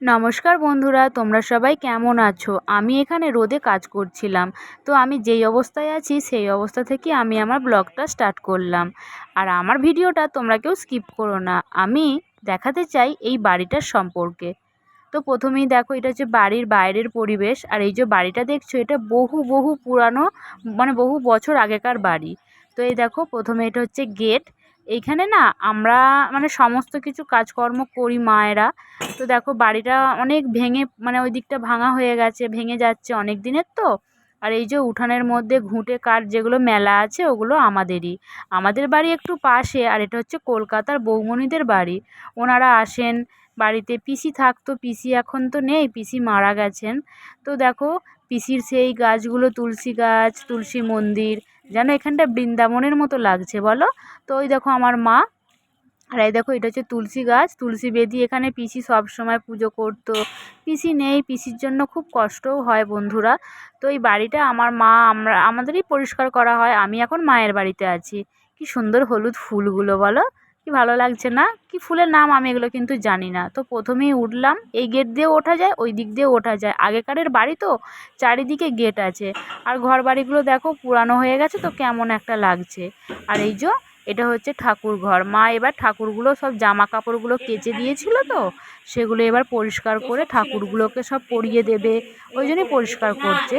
নমস্কার বন্ধুরা, তোমরা সবাই কেমন আছো? আমি এখানে রোদে কাজ করছিলাম। তো আমি যেই অবস্থায় আছি, সেই অবস্থা থেকে আমি আমার ব্লগটা স্টার্ট করলাম। আর আমার ভিডিওটা তোমরা কেউ স্কিপ করো না। আমি দেখাতে চাই এই বাড়িটার সম্পর্কে। তো প্রথমেই দেখো, এটা হচ্ছে বাড়ির বাইরের পরিবেশ। আর এই যে বাড়িটা দেখছ, এটা বহু বহু পুরানো মানে বহু বছর আগেকার বাড়ি। তো এই দেখো, প্রথমে এটা হচ্ছে গেট। এইখানে না আমরা মানে সমস্ত কিছু কাজকর্ম করি মায়েরা। তো দেখো বাড়িটা অনেক ভেঙে মানে ওই দিকটা ভাঙা হয়ে গেছে, ভেঙে যাচ্ছে অনেক দিনের তো। আর এই যে উঠানের মধ্যে ঘুঁটে কাঠ যেগুলো মেলা আছে ওগুলো আমাদেরই। আমাদের বাড়ি একটু পাশে আর এটা হচ্ছে কলকাতার বৌমণিদের বাড়ি। ওনারা আসেন, বাড়িতে পিসি থাকতো, পিসি এখন তো নেই, পিসি মারা গেছেন। তো দেখো পিসির সেই গাছগুলো, তুলসী গাছ, তুলসী মন্দির যেন এখানটা বৃন্দাবনের মতো লাগছে, বলো? তো ওই দেখো আমার মা, আর এই দেখো এটা হচ্ছে তুলসী গাছ। তুলসী বেদি এখানে পিসি সব সময় পুজো করত। পিসি নেই, পিসির জন্য খুব কষ্টও হয় বন্ধুরা। তো এই বাড়িটা আমার মা, আমরা, আমাদেরই পরিষ্কার করা হয়। আমি এখন মায়ের বাড়িতে আছি। কি সুন্দর হলুদ ফুলগুলো, বলো? কি ভালো লাগছে না? কি ফুলের নাম আমি এগুলো কিন্তু জানি না। তো প্রথমেই উঠলাম, এই গেট দিয়ে ওঠা যায়, ওই দিক দিয়েও ওঠা যায়। আগেকারের বাড়ি তো চারিদিকে গেট আছে। আর ঘর বাড়িগুলো দেখো পুরানো হয়ে গেছে তো কেমন একটা লাগছে। আর এই যে, এটা হচ্ছে ঠাকুর ঘর। মা এবার ঠাকুরগুলো সব জামা কাপড়গুলো কেচে দিয়েছিল তো, সেগুলো এবার পরিষ্কার করে ঠাকুরগুলোকে সব পরিয়ে দেবে, ওই জন্যই পরিষ্কার করছে।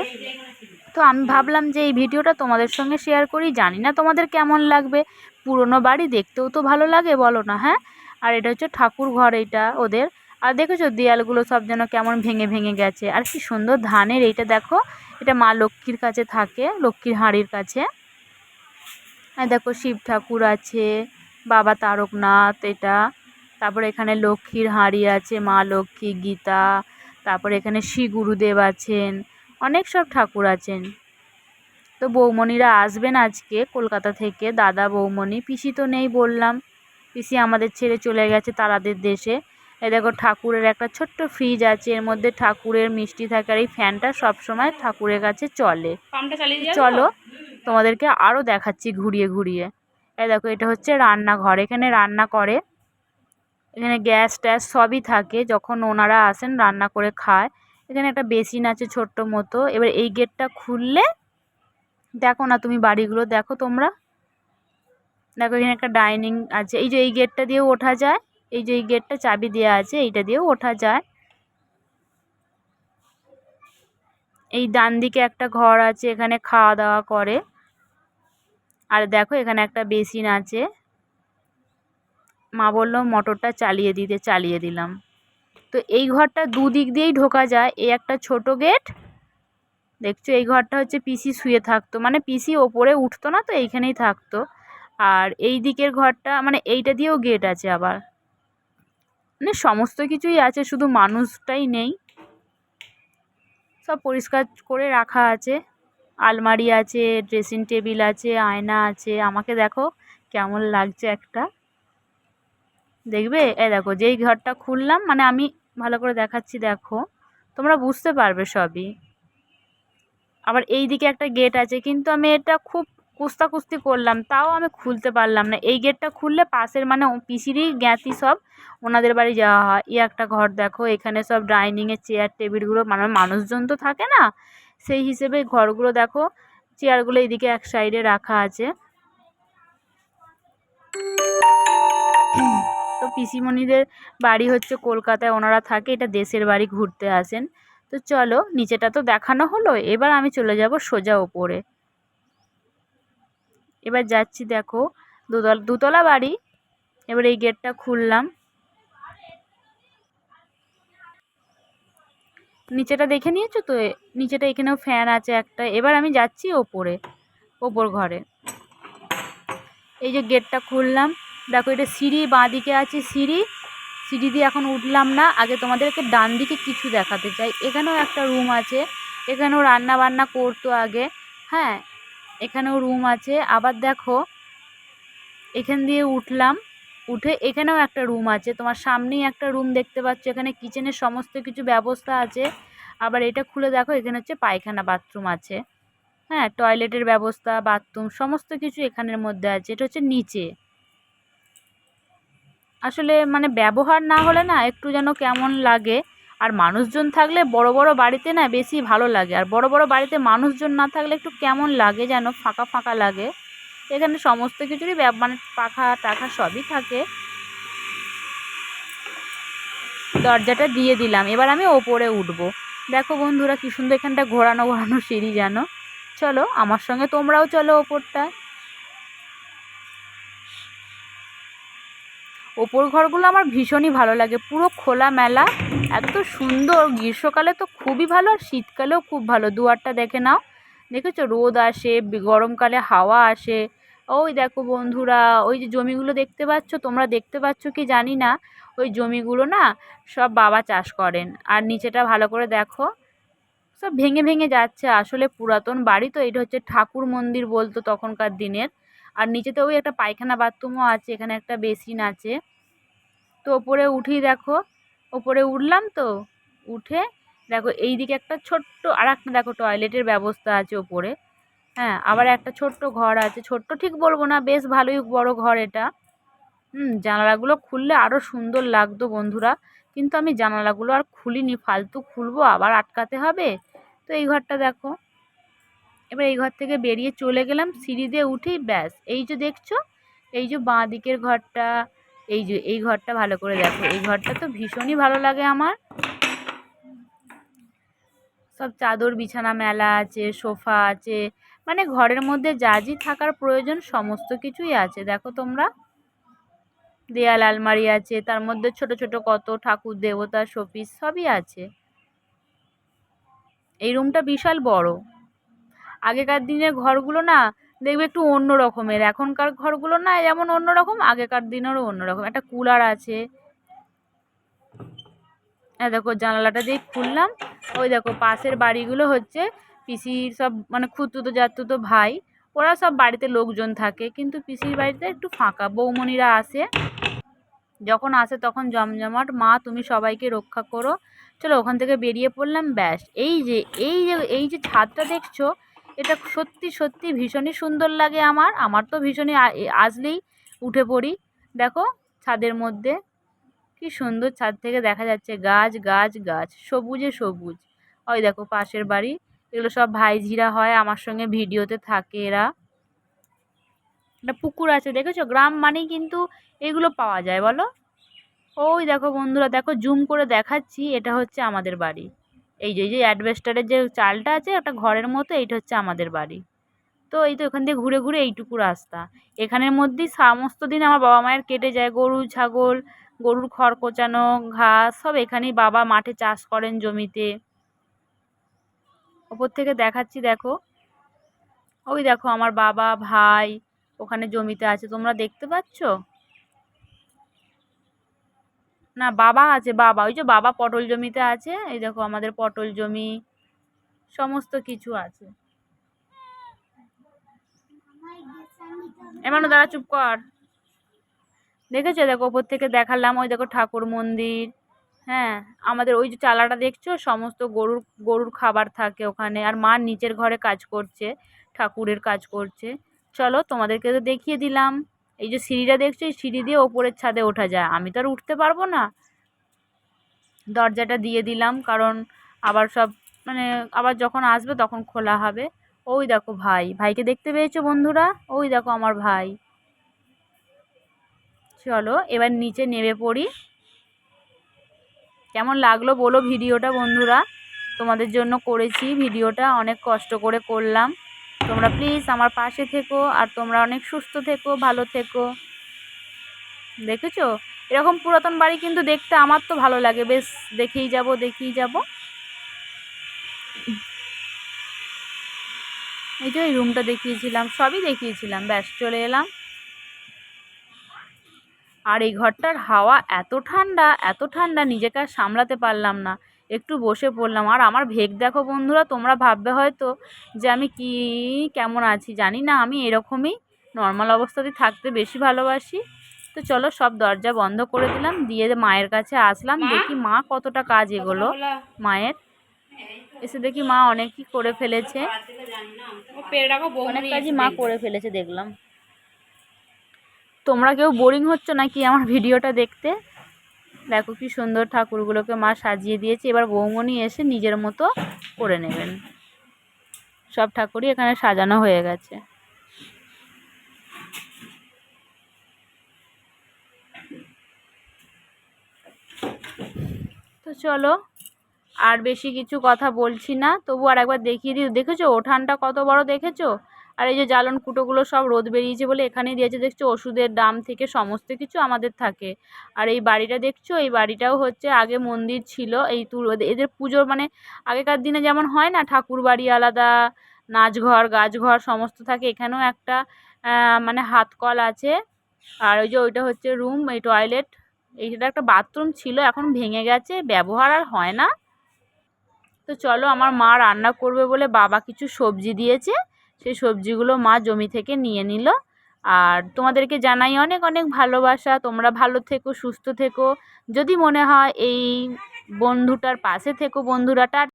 তো আমি ভাবলাম যে এই ভিডিওটা তোমাদের সঙ্গে শেয়ার করি, জানি না তোমাদের কেমন লাগবে। পুরনো বাড়ি দেখতেও তো ভালো লাগে, বলো না হ্যাঁ? আর এটা হচ্ছে ঠাকুর ঘর এইটা ওদের। আর দেখেছ দেয়ালগুলো সব যেন কেমন ভেঙে ভেঙে গেছে। আর কি সুন্দর ধানের এইটা দেখো, এটা মা লক্ষ্মীর কাছে থাকে, লক্ষ্মীর হাঁড়ির কাছে। আর দেখো শিব ঠাকুর আছে, বাবা তারকনাথ এটা। তারপর এখানে লক্ষ্মীর হাঁড়ি আছে, মা লক্ষ্মী, গীতা। তারপর এখানে শ্রী গুরুদেব আছেন, অনেক সব ঠাকুর আছেন। তো বৌমণিরা আসবেন আজকে কলকাতা থেকে। দাদা বৌমণি পিসি তো নেই বললাম। পিসি আমাদের ছেড়ে চলে গেছে তারাদের দেশে। এ দেখো ঠাকুরের একটা ছোট্ট ফ্রিজ আছে এর মধ্যে ঠাকুরের মিষ্টি থাকে আর এই ফ্যানটা সবসময় ঠাকুরের কাছে চলে। চলো তোমাদেরকে আরও দেখাচ্ছি ঘুরিয়ে ঘুরিয়ে। এ দেখো এটা হচ্ছে রান্নাঘর এখানে রান্না করে। এখানে গ্যাস ট্যাস সবই থাকে যখন ওনারা আসেন রান্না করে খায়। এখানে একটা বেসিন আছে ছোট্ট মতো এবার এই গেটটা খুললে দেখো না তুমি বাড়িগুলো, দেখো তোমরা। দেখো এখানে একটা ডাইনিং আছে। এই যে এই গেটটা দিয়েও ওঠা যায়। এই যে এই গেটটা চাবি দেওয়া আছে, এইটা দিয়েও ওঠা যায়। এই ডান দিকে একটা ঘর আছে, এখানে খাওয়া দাওয়া করে। আর দেখো এখানে একটা বেসিন আছে। মা বলল, মোটরটা চালিয়ে দিতে, চালিয়ে দিলাম। তো এই ঘরটা দুদিক দিয়েই ঢোকা যায়। এই একটা ছোট গেট দেখছ এই ঘরটা হচ্ছে পিসি শুয়ে থাকতো। মানে পিসি ওপরে উঠতো না তো, এইখানেই থাকতো। আর এই দিকের ঘরটা মানে এইটা দিয়েও গেট আছে আবার। মানে সমস্ত কিছুই আছে, শুধু মানুষটাই নেই। সব পরিষ্কার করে রাখা আছে। আলমারি আছে ড্রেসিং টেবিল আছে, আয়না আছে। আমাকে দেখো কেমন লাগছে একটা। দেখবে? এ দেখো, যেই ঘরটা খুললাম মানে আমি ভালো করে দেখাচ্ছি, দেখো। তোমরা বুঝতে পারবে সবই। আবার এই দিকে একটা গেট আছে। কিন্তু আমি এটা খুব কুস্তাকুস্তি করলাম, তাও আমি খুলতে পারলাম না। এই গেটটা খুললে পাশের মানে পিসিরই জ্ঞাতি সব, ওনাদের বাড়ি যাওয়া হয়। ই একটা ঘর দেখো, এখানে সব ডাইনিংয়ের চেয়ার টেবিলগুলো মানে মানুষজন তো থাকে না? সেই হিসেবে ঘরগুলো দেখো চেয়ারগুলো এইদিকে এক সাইডে রাখা আছে। তো পিসিমণিদের বাড়ি হচ্ছে কলকাতায়, ওনারা থাকে, এটা দেশের বাড়ি ঘুরতে আসেন। তো চলো, নিচেটা তো দেখানো হলো, এবার আমি চলে যাব সোজা ওপরে। এবার যাচ্ছি দেখো, দুতলা দুতলা বাড়ি, এবার এই গেটটা খুললাম। নিচেটা দেখে নিয়েছো তো? নিচেটা এখানেও ফ্যান আছে একটা, এবার আমি যাচ্ছি ওপরে, ওপর ঘরে। এই যে গেটটা খুললাম, দেখো এটা সিঁড়ি বাঁ দিকে আছে সিঁড়ি সিঁড়ি দিয়ে এখন উঠলাম না, আগে তোমাদেরকে ডান দিকে কিছু দেখাতে চাই। এখানেও একটা রুম আছে, এখানেও রান্না বান্না করতো আগে হ্যাঁ এখানেও রুম আছে। আবার দেখো, এখান দিয়ে উঠলাম, উঠে এখানেও একটা রুম আছে। তোমার সামনেই একটা রুম দেখতে পাচ্ছ, এখানে কিচেনের সমস্ত কিছু ব্যবস্থা আছে। আবার এটা খুলে দেখো, এখানে হচ্ছে পায়খানা বাথরুম আছে। হ্যাঁ টয়লেটের ব্যবস্থা বাথরুম সমস্ত কিছু এখানের মধ্যে আছে। এটা হচ্ছে নিচে। আসলে মানে ব্যবহার না হলে না একটু যেন কেমন লাগে। আর মানুষজন থাকলে বড় বড় বাড়িতে না বেশি ভালো লাগে। আর বড় বড় বাড়িতে মানুষজন না থাকলে একটু কেমন লাগে যেন, ফাঁকা ফাঁকা লাগে। এখানে সমস্ত কিছুরই মানে পাখা টাখা সবই থাকে। দরজাটা দিয়ে দিলাম। এবার আমি ওপরে উঠবো। দেখো বন্ধুরা কী সুন্দর এখানটা ঘোরানো ঘোরানো সিঁড়ি যেন। চলো আমার সঙ্গে তোমরাও চলো ওপরটায়। ওপর ঘরগুলো আমার ভীষণই ভালো লাগে। পুরো খোলা মেলা, এত সুন্দর। গ্রীষ্মকালে তো খুবই ভালো আর শীতকালেও খুব ভালো। দুয়ারটা দেখে নাও। দেখেছ? রোদ আসে, গরমকালে হাওয়া আসে। ওই দেখো বন্ধুরা, ওই যে জমিগুলো দেখতে পাচ্ছ, তোমরা দেখতে পাচ্ছ কি জানি না? ওই জমিগুলো না সব বাবা চাষ করেন। আর নিচেটা ভালো করে দেখো। সব ভেঙে ভেঙে যাচ্ছে। আসলে পুরাতন বাড়ি তো, এটা হচ্ছে ঠাকুর মন্দির বলতো তখনকার দিনের। আর নিচেতে ওই একটা পায়খানা বাথরুমও আছে, এখানে একটা বেসিন আছে। তো ওপরে উঠেই দেখো, ওপরে উঠলাম তো, উঠে দেখো এই দিকে একটা ছোট্ট আর একটা দেখো টয়লেটের ব্যবস্থা আছে ওপরে। হ্যাঁ আবার একটা ছোট্ট ঘর আছে, ছোট্ট ঠিক বলব না, বেশ ভালোই বড় ঘর এটা। হুম, জানালাগুলো খুললে আরও সুন্দর লাগতো বন্ধুরা, কিন্তু আমি জানালাগুলো আর খুলিনি, ফালতু খুলবো, আবার আটকাতে হবে? তো এই ঘরটা দেখো। এবার এই ঘর থেকে বেরিয়ে চলে গেলাম, সিঁড়ি দিয়ে উঠেই ব্যাস, এই যে দেখছ, এই যে বাঁ দিকের ঘরটা, এই যে, এই ঘরটা ভালো করে দেখো, এই ঘরটা তো ভীষণই ভালো লাগে আমার। সব চাদর বিছানা মেলা আছে, সোফা আছে মানে ঘরের মধ্যে যা যা থাকার প্রয়োজন সমস্ত কিছুই আছে, দেখো তোমরা। দেয়াল আলমারি আছে, তার মধ্যে ছোট ছোট কত ঠাকুর, দেবতা, শোপিস সবই আছে। এই রুমটা বিশাল বড়। আগেকার দিনের ঘরগুলো না দেখবে একটু অন্য রকমের। এখনকার ঘরগুলো না যেমন অন্য রকম, আগেকার দিনেরও অন্য রকম। একটা কুলার আছে। হ্যাঁ দেখো জানালাটা দিয়ে খুললাম। ওই দেখো পাশের বাড়িগুলো হচ্ছে পিসির সব মানে খুঁতুতো জাতুতো ভাই, ওরা সব বাড়িতে লোকজন থাকে। কিন্তু পিসির বাড়িতে একটু ফাঁকা। বৌমণিরা আসে। যখন আসে তখন জমজমাট, মা, তুমি সবাইকে রক্ষা করো। চলো ওখান থেকে বেরিয়ে পড়লাম। ব্যাস। এই যে এই যে এই যে ছাদটা দেখছ এটা সত্যি সত্যি ভীষণই সুন্দর লাগে আমার। আমার তো ভীষণই আসলেই উঠে পড়ি। দেখো, ছাদের মধ্যে কি সুন্দর ছাদ থেকে দেখা যাচ্ছে গাছ গাছ গাছ, সবুজে সবুজ। ওই দেখো পাশের বাড়ি, এগুলো সব ভাইঝিরা হয়, আমার সঙ্গে ভিডিওতে থাকে এরা। একটা পুকুর আছে, দেখেছ? গ্রাম মানেই কিন্তু এগুলো পাওয়া যায়, বলো? ওই দেখো বন্ধুরা, দেখো, জুম করে দেখাচ্ছি, এটা হচ্ছে আমাদের বাড়ি। এই যে এই যে অ্যাডভেস্টারের যে চালটা আছে, ওটা ঘরের মতো, এইটা হচ্ছে আমাদের বাড়ি। তো এই তো এখান দিয়ে ঘুরে ঘুরে এইটুকু রাস্তা। এখানের মধ্যেই সমস্ত দিন আমার বাবা মায়ের কেটে যায়, গরু, ছাগল, গরুর খড় কোচানো, ঘাস, সব এখানেই বাবা মাঠে চাষ করেন জমিতে। ওপর থেকে দেখাচ্ছি, দেখো। ওই দেখো, আমার বাবা, ভাই ওখানে জমিতে আছে, তোমরা দেখতে পাচ্ছ? না, বাবা আছে, বাবা। ওই যে বাবা পটল জমিতে আছে, এই দেখো আমাদের পটল জমি, সমস্ত কিছু আছে। এমানো, দাঁড়া, চুপ কর। দেখেছ? দেখো, ওপর থেকে দেখালাম, ওই দেখো ঠাকুর মন্দির। হ্যাঁ আমাদের ওই যে চালাটা দেখছ? সমস্ত গরুর গরুর খাবার থাকে ওখানে। আর মা নিচের ঘরে কাজ করছে, ঠাকুরের কাজ করছে। চলো, তোমাদেরকে তো দেখিয়ে দিলাম। এই যে সিঁড়িটা দেখছ, এই সিঁড়ি দিয়ে ওপরের ছাদে ওঠা যায়। আমি তো আর উঠতে পারব না। দরজাটা দিয়ে দিলাম, কারণ আবার সব মানে আবার যখন আসবে তখন খোলা হবে। ওই দেখো ভাই। ভাইকে দেখতে পেয়েছ বন্ধুরা? ওই দেখো আমার ভাই। চলো, এবার নিচে নেমে পড়ি। কেমন লাগল বলো ভিডিওটা বন্ধুরা? তোমাদের জন্য করেছি। ভিডিওটা অনেক কষ্ট করে করলাম। তোমরা প্লিজ আমার পাশে থেকো আর তোমরা অনেক সুস্থ থেকো, ভালো থেকো। দেখেছ? এরকম পুরাতন বাড়ি কিন্তু দেখতে আমার তো ভালো লাগে। বেশ, দেখেই যাব দেখেই যাব। এই যে এই রুমটা দেখিয়েছিলাম, সবই দেখিয়েছিলাম। ব্যাস, চলে এলাম। আর এই ঘরটার হাওয়া এত ঠান্ডা এত ঠান্ডা, নিজেকে আর সামলাতে পারলাম না। একটু বসে পড়লাম। আর আমার ভেগ দেখো বন্ধুরা তোমরা ভাববে হয়তো যে আমি কি কেমন আছি? জানি না আমি এরকমই নর্মাল অবস্থাতে থাকতে বেশি ভালোবাসি। তো চলো সব দরজা বন্ধ করে দিলাম দিয়ে মায়ের কাছে আসলাম। দেখি মা কতটা কাজ এগোলো মায়ের। এসে দেখি মা অনেকই করে ফেলেছে। অনেক কাজই মা করে ফেলেছে দেখলাম। তোমরা কেউ বোরিং হচ্ছ নাকি আমার ভিডিওটা দেখতে? দেখো কি সুন্দর ঠাকুরগুলোকে মা সাজিয়ে দিয়েছে। এবার বৌমণি এসে নিজের মতো করে নেবেন। সব ঠাকুরই এখানে সাজানো হয়ে গেছে। তো চলো, আর বেশি কিছু কথা বলছি না। তবু আর একবার দেখিয়ে দিই। দেখেছ, ওঠানটা কত বড় দেখেছ? আর এই যে জ্বালন কুটোগুলো সব রোদ বেরিয়েছে বলে এখানেই দিয়েছে, দেখছ? ওষুধের দাম থেকে সমস্ত কিছু আমাদের থাকে। আর এই বাড়িটা দেখছ? এই বাড়িটাও হচ্ছে আগে মন্দির ছিল, এই তুল এদের পুজোর মানে আগেকার দিনে যেমন হয় না, ঠাকুর বাড়ি আলাদা, নাচঘর, গাছঘর সমস্ত থাকে, এখানেও একটা মানে হাত কল আছে। আর ওই যে ওইটা হচ্ছে রুম, এই টয়লেট, এইটা একটা বাথরুম ছিল, এখন ভেঙে গেছে, ব্যবহার আর হয় না। তো চলো, আমার মা রান্না করবে বলে বাবা কিছু সবজি দিয়েছে। সেই সবজিগুলো মা জমি থেকে নিয়ে নিল। আর তোমাদেরকে জানাই অনেক অনেক ভালোবাসা। তোমরা ভালো থেকো, সুস্থ থেকো। যদি মনে হয় এই বন্ধুটার পাশে থেকো বন্ধুরাটা